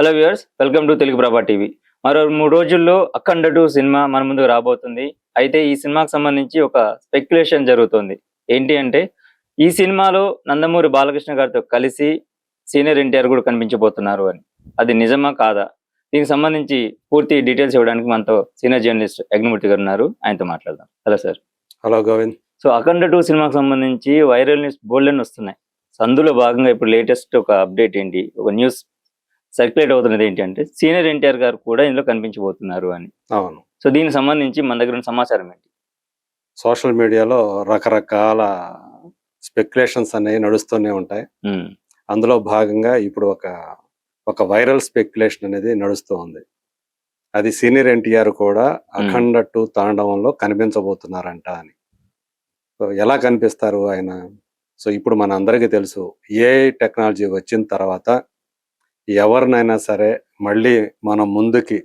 Hello viewers welcome to Telugu Prabha TV. మరో మూడు రోజుల్లో అఖండ టూ సినిమా మన ముందుకు రాబోతుంది. అయితే ఈ సినిమాకి సంబంధించి ఒక స్పెక్యులేషన్ జరుగుతుంది. ఏంటి అంటే ఈ సినిమాలో నందమూరి బాలకృష్ణ గారితో కలిసి సీనియర్ ఎన్టీఆర్ కూడా కనిపించబోతున్నారు అని. అది నిజమా కాదా? దీనికి సంబంధించి పూర్తి డీటెయిల్స్ ఇవ్వడానికి మనతో సీనియర్ జర్నలిస్ట్ యజ్ఞమూర్తి గారు ఉన్నారు. ఆయనతో మాట్లాడదాం. Hello sir. Hello Govind. So Akhanda two సినిమాకి సంబంధించి వైరల్ న్యూస్ బోల్డ్ వస్తున్నాయి. సో అందులో భాగంగా ఇప్పుడు లేటెస్ట్ ఒక అప్డేట్ ఏంటి? ఒక న్యూస్ సర్క్యులేట్ అవుతున్నది ఏంటి అంటే సీనియర్ ఎన్టీఆర్ గారు కూడా ఇందులో కనిపించబోతున్నారు అని. అవును. సో దీనికి సంబంధించి మన దగ్గర సమాచారం ఏంటి? సోషల్ మీడియాలో రకరకాల స్పెక్యులేషన్స్ అనేవి నడుస్తూనే ఉంటాయి. అందులో భాగంగా ఇప్పుడు ఒక ఒక వైరల్ స్పెక్యులేషన్ అనేది నడుస్తూ ఉంది. అది సీనియర్ ఎన్టీఆర్ కూడా అఖండ టూ తాండవంలో కనిపించబోతున్నారంట అని. సో ఎలా కనిపిస్తారు ఆయన? సో ఇప్పుడు మన అందరికీ తెలుసు ఏ టెక్నాలజీ వచ్చిన తర్వాత ఎవరినైనా సరే మళ్ళీ మనం ముందుకి.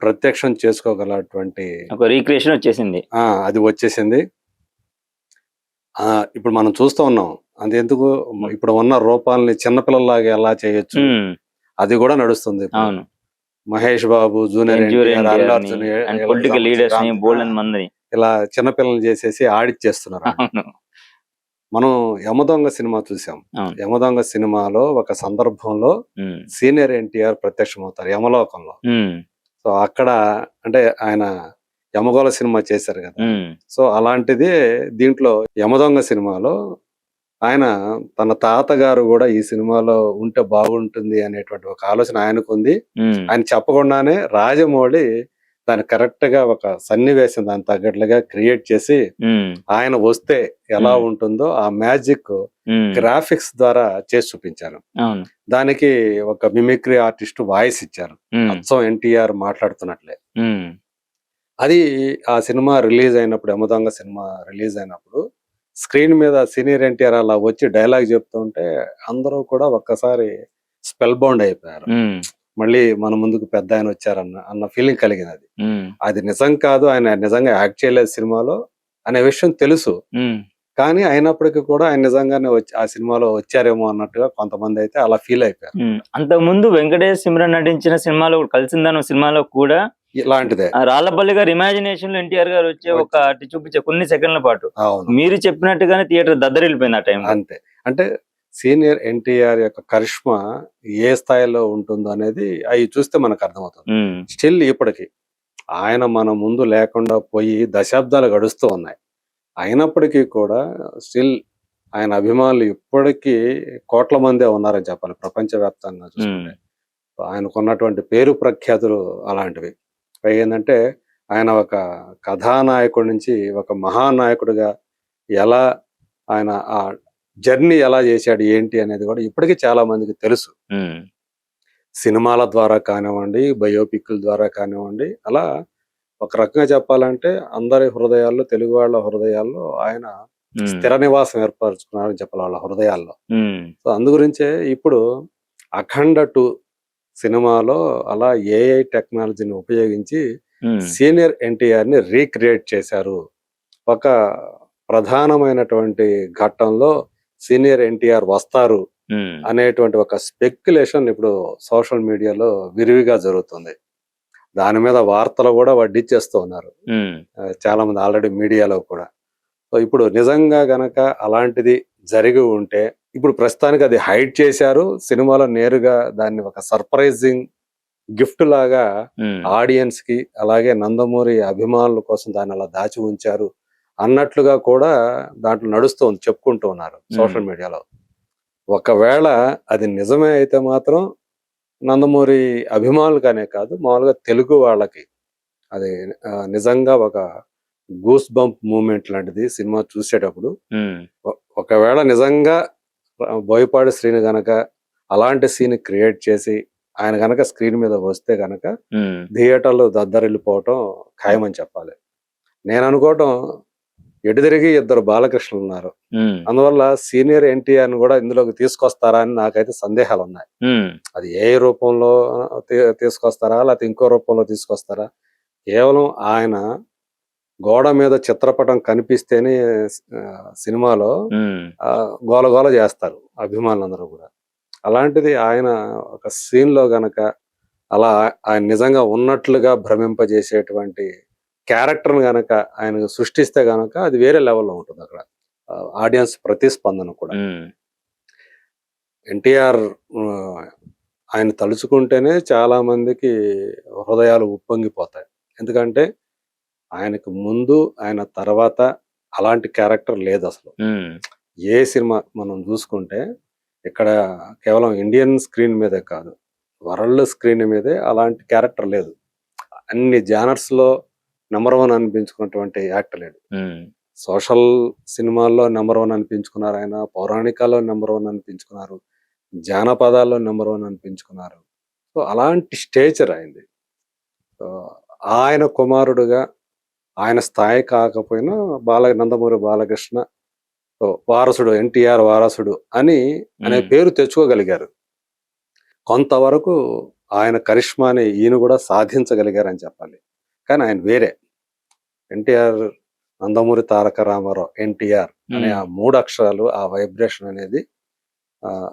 ప్రత్యక్షం చేసుకోగలటువంటి ఒక రీక్రియేషన్ వచ్చేసింది. ఆ అది వచ్చేసింది. ఆ ఇప్పుడు మనం చూస్తూ ఉన్నాం. అంతెందుకు? ఇప్పుడు ఉన్న రూపాలని చిన్నపిల్లలాగా ఎలా చేయొచ్చు? అది కూడా నడుస్తుంది. మహేష్ బాబు జూనియర్ అర్జున్, ఇలా చిన్నపిల్లలు చేసేసి ఆడిచ్చేస్తున్నారు. అవును. మనం యమదొంగ సినిమా చూసాం. యమదొంగ సినిమాలో ఒక సందర్భంలో సీనియర్ ఎన్టీఆర్ ప్రత్యక్షమవుతారు యమలోకంలో. ఉమ్, సో అక్కడ అంటే ఆయన యమగోళ సినిమా చేశారు కదా. సో అలాంటిది దీంట్లో యమదొంగ సినిమాలో ఆయన తన తాతగారు కూడా ఈ సినిమాలో ఉంటే బాగుంటుంది అనేటువంటి ఒక ఆలోచన ఆయనకు ఉంది ఆయన చెప్పకుండానే రాజమౌళి దాన్ని కరెక్ట్గా ఒక సన్నివేశం దాని తగ్గట్లుగా క్రియేట్ చేసి ఆయన వస్తే ఎలా. ఉంటుందో ఆ మ్యాజిక్ గ్రాఫిక్స్ ద్వారా చేసి చూపించారు. దానికి ఒక మిమిక్రీ ఆర్టిస్ట్ వాయిస్ ఇచ్చారు. అచ్చం ఎన్టీఆర్ మాట్లాడుతున్నట్లే. అది ఆ సినిమా రిలీజ్ అయినప్పుడు యమదొంగ సినిమా రిలీజ్ అయినప్పుడు స్క్రీన్ మీద సీనియర్ ఎన్టీఆర్ అలా వచ్చి డైలాగ్ చెప్తుంటే అందరూ కూడా ఒక్కసారి స్పెల్ బౌండ్ అయిపోయారు. మళ్ళీ మన ముందుకు పెద్ద ఆయన వచ్చారన్న అన్న ఫీలింగ్ కలిగింది అది అది నిజం కాదు ఆయన నిజంగా యాక్ట్ చేయలేదు సినిమాలో అనే విషయం తెలుసు. కానీ అయినప్పటికీ కూడా ఆయన నిజంగానే వచ్చి ఆ సినిమాలో వచ్చారేమో అన్నట్టుగా కొంతమంది అయితే అలా ఫీల్ అయిపోయారు. అంతకుముందు వెంకటేష్ సిమ్రన్ నటించిన సినిమాలో కలిసిందన్న సినిమాలో కూడా ఇలాంటిదే. ఆ రాళ్ళపల్లి గారు ఇమాజినేషన్లో ఎన్టీఆర్ గారు వచ్చే ఒక చూపించే కొన్ని సెకండ్ల పాటు. అవును. మీరు చెప్పినట్టుగానే థియేటర్ దద్దరిల్లిపోయింది ఆ టైం అంతే. అంటే సీనియర్ ఎన్టీఆర్ యొక్క కరిష్మా ఏ స్థాయిలో ఉంటుందో అనేది అవి చూస్తే మనకు అర్థమవుతుంది. స్టిల్ ఇప్పటికి ఆయన మన ముందు లేకుండా పోయి దశాబ్దాలు గడుస్తూ ఉన్నాయి. అయినప్పటికీ కూడా స్టిల్ ఆయన అభిమానులు ఇప్పటికీ కోట్ల మందే ఉన్నారని చెప్పాలి. ప్రపంచవ్యాప్తంగా చూసుకుంటే. ఆయనకు ఉన్నటువంటి పేరు ప్రఖ్యాతులు అలాంటివి. పైగా ఏంటంటే ఆయన ఒక కథానాయకుడి నుంచి ఒక మహానాయకుడిగా ఎలా ఆయన ఆ జర్నీ ఎలా చేశాడు ఏంటి అనేది కూడా ఇప్పటికీ చాలా మందికి తెలుసు. సినిమాల ద్వారా కానివ్వండి బయోపిక్ల ద్వారా కానివ్వండి అలా ఒక రకంగా చెప్పాలంటే అందరి హృదయాల్లో తెలుగు వాళ్ళ హృదయాల్లో ఆయన స్థిర నివాసం ఏర్పరచుకున్నారని చెప్పాలి వాళ్ళ హృదయాల్లో. సో అందు గురించే ఇప్పుడు అఖండ టూ సినిమాలో అలా ఏఐ టెక్నాలజీని ఉపయోగించి సీనియర్ ఎన్టీఆర్ని రీక్రియేట్ చేశారు. ఒక ప్రధానమైనటువంటి ఘట్టంలో సీనియర్ ఎన్టీఆర్ వస్తారు అనేటువంటి ఒక స్పెక్యులేషన్ ఇప్పుడు సోషల్ మీడియాలో విరివిగా జరుగుతుంది. దాని మీద వార్తలు కూడా వడ్డిచ్చేస్తూ ఉన్నారు. చాలా మంది ఆల్రెడీ మీడియాలో కూడా. సో ఇప్పుడు నిజంగా గనక అలాంటిది జరిగి ఉంటే ఇప్పుడు ప్రస్తుతానికి అది హైడ్ చేశారు. సినిమాలో నేరుగా దాన్ని ఒక సర్ప్రైజింగ్ గిఫ్ట్ లాగా ఆడియన్స్కి అలాగే నందమూరి అభిమానుల కోసం దాన్ని అలా దాచి ఉంచారు. అన్నట్లుగా కూడా దాంట్లో నడుస్తుంది చెప్పుకుంటూ ఉన్నారు సోషల్ మీడియాలో. ఒకవేళ అది నిజమే అయితే మాత్రం నందమూరి అభిమానులకనే కాదు మామూలుగా తెలుగు వాళ్ళకి. అది నిజంగా ఒక గూస్ బంప్ మూమెంట్ లాంటిది సినిమా చూసేటప్పుడు. ఒకవేళ నిజంగా బోయపాటి శ్రీని గనక అలాంటి సీన్ క్రియేట్ చేసి ఆయన గనక స్క్రీన్ మీద వస్తే గనక థియేటర్లో దద్దరిల్లిపోవటం ఖాయమని చెప్పాలి. నేను అనుకోవటం ఎటు తిరిగి ఇద్దరు బాలకృష్ణులు ఉన్నారు. అందువల్ల సీనియర్ ఎన్టీఆర్ని కూడా ఇందులోకి తీసుకొస్తారా అని నాకైతే సందేహాలు ఉన్నాయి అది ఏ రూపంలో తీసుకొస్తారా లేకపోతే ఇంకో రూపంలో తీసుకొస్తారా? కేవలం ఆయన గోడ మీద చిత్రపటం కనిపిస్తేనే సినిమాలో ఆ, గోల గోల చేస్తారు అభిమానులందరూ కూడా. అలాంటిది ఆయన ఒక సీన్లో గనక అలా ఆయన నిజంగా ఉన్నట్లుగా భ్రమింపజేసేటువంటి క్యారెక్టర్ గనక ఆయన సృష్టిస్తే గనక అది వేరే లెవెల్లో ఉంటుంది అక్కడ. ఆడియన్స్ ప్రతిస్పందన కూడా. ఎన్టీఆర్ ఆయన తలుచుకుంటేనే చాలా మందికి హృదయాలు ఉప్పొంగిపోతాయి. ఎందుకంటే ఆయనకు ముందు ఆయన తర్వాత అలాంటి క్యారెక్టర్ లేదు అసలు. ఏ సినిమా మనం చూసుకుంటే ఇక్కడ కేవలం ఇండియన్ స్క్రీన్ మీదే కాదు వరల్డ్ స్క్రీన్ మీదే అలాంటి క్యారెక్టర్ లేదు. అన్ని జానర్స్లో నెంబర్ వన్ అనిపించుకున్నటువంటి యాక్టర్ లేడు. సోషల్ సినిమాల్లో నెంబర్ వన్ అనిపించుకున్నారు ఆయన పౌరాణికాల్లో నెంబర్ వన్ అనిపించుకున్నారు జానపదాల్లో నెంబర్ వన్ అనిపించుకున్నారు. సో అలాంటి స్టేచర్ అయింది ఆయన కుమారుడుగా ఆయన స్థాయి కాకపోయినా బాల నందమూరి బాలకృష్ణ వారసుడు ఎన్టీఆర్ వారసుడు అని అనే పేరు తెచ్చుకోగలిగారు. కొంతవరకు ఆయన కరిష్మాని ఈయన కూడా సాధించగలిగారని చెప్పాలి. కానీ ఆయన వేరే. ఎన్టీఆర్ నందమూరి తారక రామారావు ఎన్టీఆర్ అనే ఆ మూడు అక్షరాలు ఆ వైబ్రేషన్ అనేది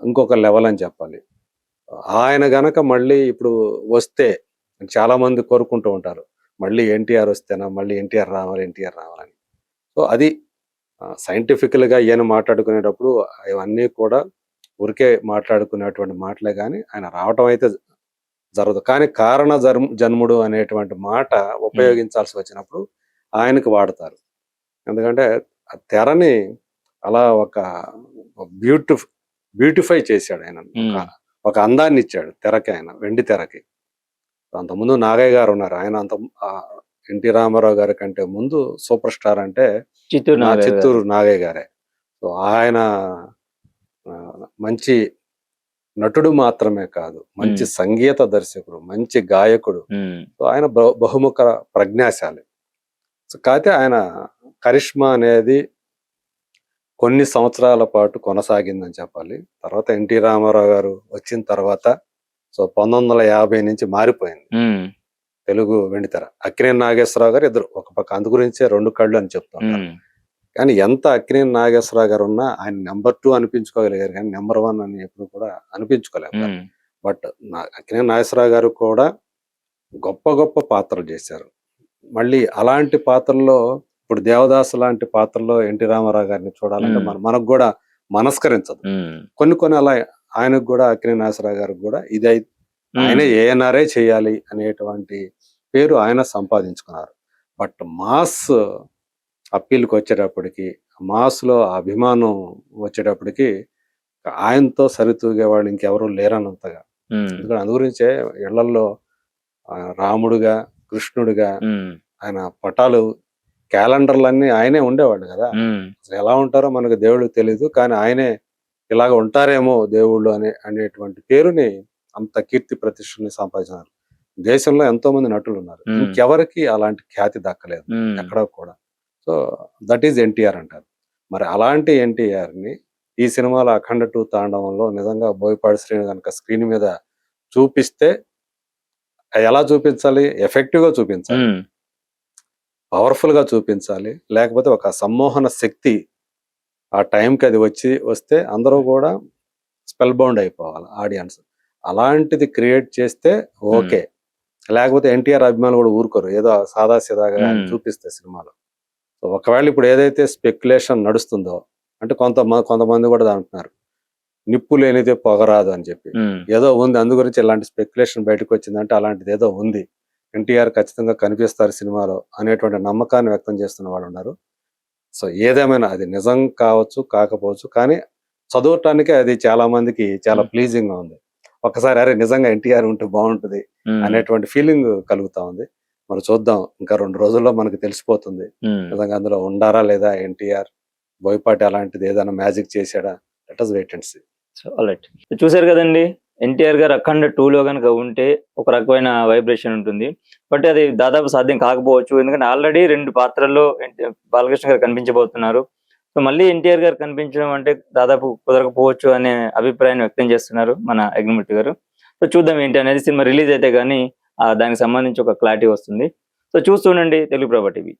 ఇంకొక లెవెల్ అని చెప్పాలి. ఆయన గనక మళ్ళీ ఇప్పుడు వస్తే చాలా మంది కోరుకుంటూ ఉంటారు మళ్ళీ ఎన్టీఆర్ వస్తేనా మళ్ళీ ఎన్టీఆర్ రావాలి ఎన్టీఆర్ రావాలని. సో అది సైంటిఫికల్గా ఈయన మాట్లాడుకునేటప్పుడు ఇవన్నీ కూడా ఊరికే మాట్లాడుకునేటువంటి మాటలే కానీ ఆయన రావటం అయితే జరగదు కానీ కారణ జన్మ జన్ముడు అనేటువంటి మాట ఉపయోగించాల్సి వచ్చినప్పుడు ఆయనకు వాడతారు. ఎందుకంటే ఆ తెరని అలా ఒక బ్యూటిఫ్ బ్యూటిఫై చేశాడు ఆయన. ఒక- అందాన్ని ఇచ్చాడు తెరకి ఆయన వెండి తెరకి. అంతకుముందు నాగయ్య గారు ఉన్నారు. ఆయన అంత ఎన్టీ రామారావు గారి కంటే ముందు సూపర్ స్టార్ అంటే చిత్తూరు. చిత్తూరు నాగయ్య గారే. సో ఆయన మంచి నటుడు మాత్రమే కాదు మంచి. సంగీత దర్శకుడు మంచి గాయకుడు. సో ఆయన బహు- బహుముఖ ప్రజ్ఞాశాలి. సో కాకపోతే ఆయన కరిష్మా అనేది కొన్ని సంవత్సరాల పాటు కొనసాగిందని చెప్పాలి. తర్వాత ఎన్టీ రామారావు గారు వచ్చిన తర్వాత సో పంతొమ్మిది వందల యాభై నుంచి మారిపోయింది. తెలుగు వెండితెర. అక్కినేని నాగేశ్వరరావు గారు ఇద్దరు ఒక పక్క. అందు గురించే రెండు కళ్ళు అని చెప్తారు ఉమ్, కానీ ఎంత అక్కినేని నాగేశ్వరరావు గారు ఉన్నా ఆయన నెంబర్ టూ అనిపించుకోగలిగారు కానీ నెంబర్ వన్ అని ఎప్పుడు కూడా అనిపించుకోలేము ఉమ్, బట్ నా అక్కినేని నాగేశ్వరరావు గారు కూడా గొప్ప గొప్ప పాత్రలు చేశారు. మళ్ళీ అలాంటి పాత్రల్లో ఇప్పుడు దేవదాసు లాంటి పాత్రలో ఎన్టీ రామారావు గారిని చూడాలంటే. మన మనకు కూడా మనస్కరించదు. కొన్ని కొన్ని అలా ఆయనకు కూడా అక్కినేని నాగేశ్వరరావు గారికి కూడా ఇది ఆయనే ఏఎన్ఆర్ఏ చేయాలి అనేటువంటి పేరు ఆయన సంపాదించుకున్నారు. బట్ మాస్ అప్పీల్కి వచ్చేటప్పటికి మాస్లో ఆ అభిమానం వచ్చేటప్పటికి ఆయనతో సరితూగే వాళ్ళు ఇంకెవరూ లేరన్నంతగా. ఎందుకంటే అందు గురించే ఇళ్ళలో రాముడుగా కృష్ణుడిగా ఆయన పటాలు క్యాలెండర్లన్నీ ఆయనే ఉండేవాళ్ళు కదా. ఎలా ఉంటారో మనకు దేవుడు తెలియదు కానీ ఆయనే ఇలాగ ఉంటారేమో దేవుళ్ళు అనే అనేటువంటి పేరుని అంత కీర్తి ప్రతిష్టని సంపాదించారు దేశంలో ఎంతో మంది నటులు ఉన్నారు. ఇంకెవరికి అలాంటి ఖ్యాతి దక్కలేదు. ఎక్కడ కూడా. సో దట్ ఈజ్ ఎన్టీఆర్ అంటారు. మరి అలాంటి ఎన్టీఆర్ని ఈ సినిమాలో అఖండ టూ తాండవంలో నిజంగా బోయపాడి శ్రీని కనుక స్క్రీన్ మీద చూపిస్తే ఎలా చూపించాలి? ఎఫెక్టివ్గా చూపించాలి. ఉమ్, పవర్ఫుల్గా చూపించాలి. లేకపోతే ఒక సమ్మోహన శక్తి ఆ టైంకి అది వచ్చి వస్తే అందరూ కూడా స్పెల్ బౌండ్ అయిపోవాలి ఆడియన్స్. అలాంటిది క్రియేట్ చేస్తే ఓకే. లేకపోతే ఎన్టీఆర్ అభిమానులు కూడా ఊరుకోరు. ఏదో సాదా సీదాగా Hmm. చూపిస్తే సినిమాలో. సో ఒకవేళ ఇప్పుడు ఏదైతే స్పెక్యులేషన్ నడుస్తుందో అంటే కొంత కొంతమంది కూడా అంటున్నారు. నిప్పు లేనిదే పొగరాదు అని చెప్పి. ఏదో ఉంది అందు గురించి ఇలాంటి స్పెక్యులేషన్ బయటకు వచ్చిందంటే అలాంటిది ఏదో ఉంది. ఎన్టీఆర్ ఖచ్చితంగా కనిపిస్తారు సినిమాలో అనేటువంటి నమ్మకాన్ని వ్యక్తం చేస్తున్న వాళ్ళు ఉన్నారు. సో ఏదేమైనా అది నిజం కావచ్చు కాకపోవచ్చు కానీ చదవటానికి అది చాలా మందికి చాలా. ప్లీజింగ్గా ఉంది. ఒకసారి అరే నిజంగా ఎన్టీఆర్ ఉంటే బాగుంటుంది అనేటువంటి ఫీలింగ్ కలుగుతా ఉంది. మరి చూద్దాం. ఇంకా రెండు రోజుల్లో మనకు తెలిసిపోతుంది. నిజంగా అందులో ఉండారా లేదా ఎన్టీఆర్? బోయపాటి అలాంటిది ఏదైనా మ్యాజిక్ చేశాడా? Let us wait and see. చూశారు కదండి ఎన్టీఆర్ గారు అఖండ టూలో కనుక ఉంటే ఒక రకమైన వైబ్రేషన్ ఉంటుంది. బట్ అది దాదాపు సాధ్యం కాకపోవచ్చు. ఎందుకంటే ఆల్రెడీ రెండు పాత్రల్లో బాలకృష్ణ గారు కనిపించబోతున్నారు. సో మళ్ళీ ఎన్టీఆర్ గారు కనిపించడం అంటే దాదాపు కుదరకపోవచ్చు అనే అభిప్రాయాన్ని వ్యక్తం చేస్తున్నారు మన అగ్నిమూర్తి గారు. సో చూద్దాం ఏంటి అనేది సినిమా రిలీజ్ అయితే కానీ దానికి సంబంధించి ఒక క్లారిటీ వస్తుంది. So చూస్తుండండి Telugu Prabha TV.